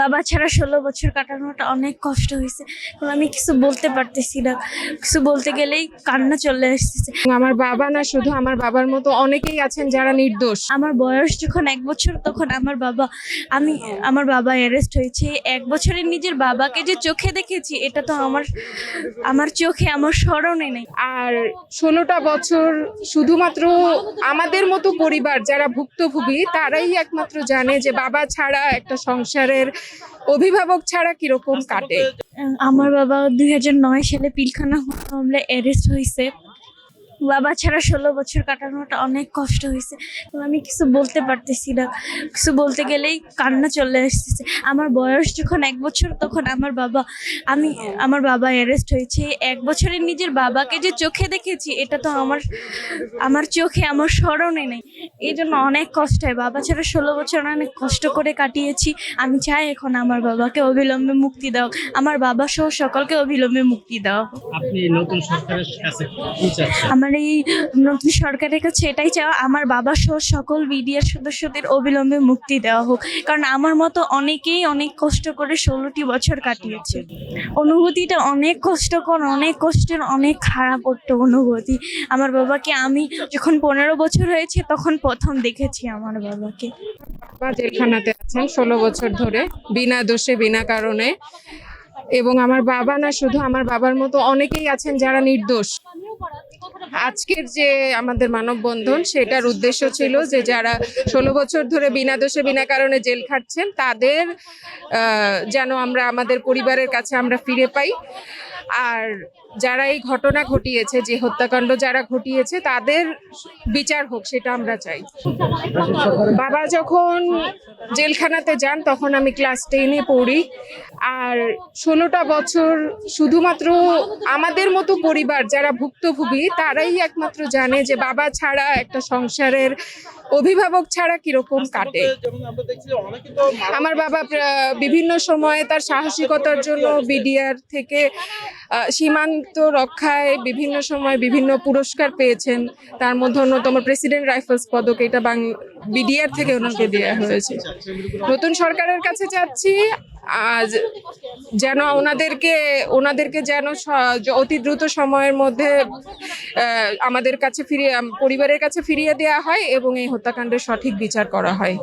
বাবা ছাড়া ষোলো বছর কাটানোটা অনেক কষ্ট হয়েছে। এখন আমি কিছু বলতে পারতেছি না। কিছু বলতে গেলেই কান্না চলে আসতেছে। আমার বাবা না শুধু আমার বাবার মতো অনেকেই আছেন যারা নির্দোষ। আমার বয়স যখন এক বছর তখন আমার বাবা আমি আমার বাবা অ্যারেস্ট হয়েছে। এক বছরে নিজের বাবাকে যে চোখে দেখেছি এটা তো আমার আমার চোখে আমার স্মরণে নেই। আর ষোলোটা বছর শুধুমাত্র আমাদের মতো পরিবার যারা ভুক্তভোগী তারাই একমাত্র জানে যে বাবা ছাড়া একটা সংসারের অভিভাবক ছাড়া কীরকম কাটে? আমার বাবা দুই হাজার নয় সালে পিলখানা মামলায় অ্যারেস্ট হয়েছে। বাবা ছাড়া ষোলো বছর কাটানোটা অনেক কষ্ট হয়েছে। আমি কিছু বলতে পারতেছি না। কিছু বলতে গেলেই কান্না চলে আসতেছে। আমার বয়স যখন এক বছর তখন আমার বাবা আমি আমার বাবা অ্যারেস্ট হয়েছে। এক বছরে নিজের বাবাকে যে চোখে দেখেছি এটা তো আমার আমার চোখে আমার স্মরণে নেই। এই জন্য অনেক কষ্ট হয়। বাবা ছাড়া ষোলো বছর অনেক কষ্ট করে কাটিয়েছি। আমি চাই এখন আমার বাবাকে অবিলম্বে মুক্তি দাও। আমার বাবা সহ সকলকে অবিলম্বে মুক্তি দাও। আপনি নতুন সরকারের কাছে চাচ্ছেন? আমার এই নতুন সরকারের কাছে এটাই চাওয়া, আমার বাবা সহ সকল বিডিআর সদস্যদের অবিলম্বে মুক্তি দেওয়া হোক। কারণ আমার মতো অনেকেই অনেক কষ্ট করে ষোলোটি বছর কাটিয়েছে। অনুভূতিটা অনেক কষ্টকর, অনেক কষ্টের, অনেক খারাপ একটা অনুভূতি। আমার বাবাকে আমি যখন পনেরো বছর হয়েছে, তখন প্রথম দেখেছি আমার বাবাকে। বাবা জেলখানাতে আছেন ষোলো বছর ধরে, বিনা দোষে, বিনা কারণে। এবং আমার বাবা না, শুধু আমার বাবার মতো অনেকেই আছেন যারা নির্দোষ। আজকের যে আমাদের মানববন্ধন, সেটার উদ্দেশ্য ছিল যে যারা ষোলো বছর ধরে বিনা দোষে, বিনা কারণে জেল খাটছেন, তাদের যেন আমরা, আমাদের পরিবারের কাছে আমরা ফিরে পাই। আর যারা এই ঘটনা ঘটিয়েছে, যে হত্যাকাণ্ড যারা ঘটিয়েছে, তাদের বিচার হোক, সেটা আমরা চাই। বাবা যখন জেলখানাতে যান, তখন আমি ক্লাস টেনে পড়ি। আর ষোলোটা বছর শুধুমাত্র আমাদের মতো পরিবার যারা ভুক্তভোগী, তারাই একমাত্র জানে যে বাবা ছাড়া একটা সংসারের অভিভাবক ছাড়া কীরকম কাটে? আমার বাবা বিভিন্ন সময়ে তার সাহসিকতার জন্য বিডিআর থেকে সীমান্ত রক্ষায় বিভিন্ন সময় বিভিন্ন পুরস্কার পেয়েছেন। তার মধ্যে অন্যতম প্রেসিডেন্ট রাইফেলস পদক এটা বিডিআর থেকে ওনাকে দেওয়া হয়েছে। নতুন সরকারের কাছে চাচ্ছি আজ যেন ওনাদেরকে ওনাদেরকে যেন অতি দ্রুত সময়ের মধ্যে আমাদের কাছে ফিরিয়ে, পরিবারের কাছে ফিরিয়ে দেওয়া হয় এবং এই হত্যাকাণ্ডের সঠিক বিচার করা হয়।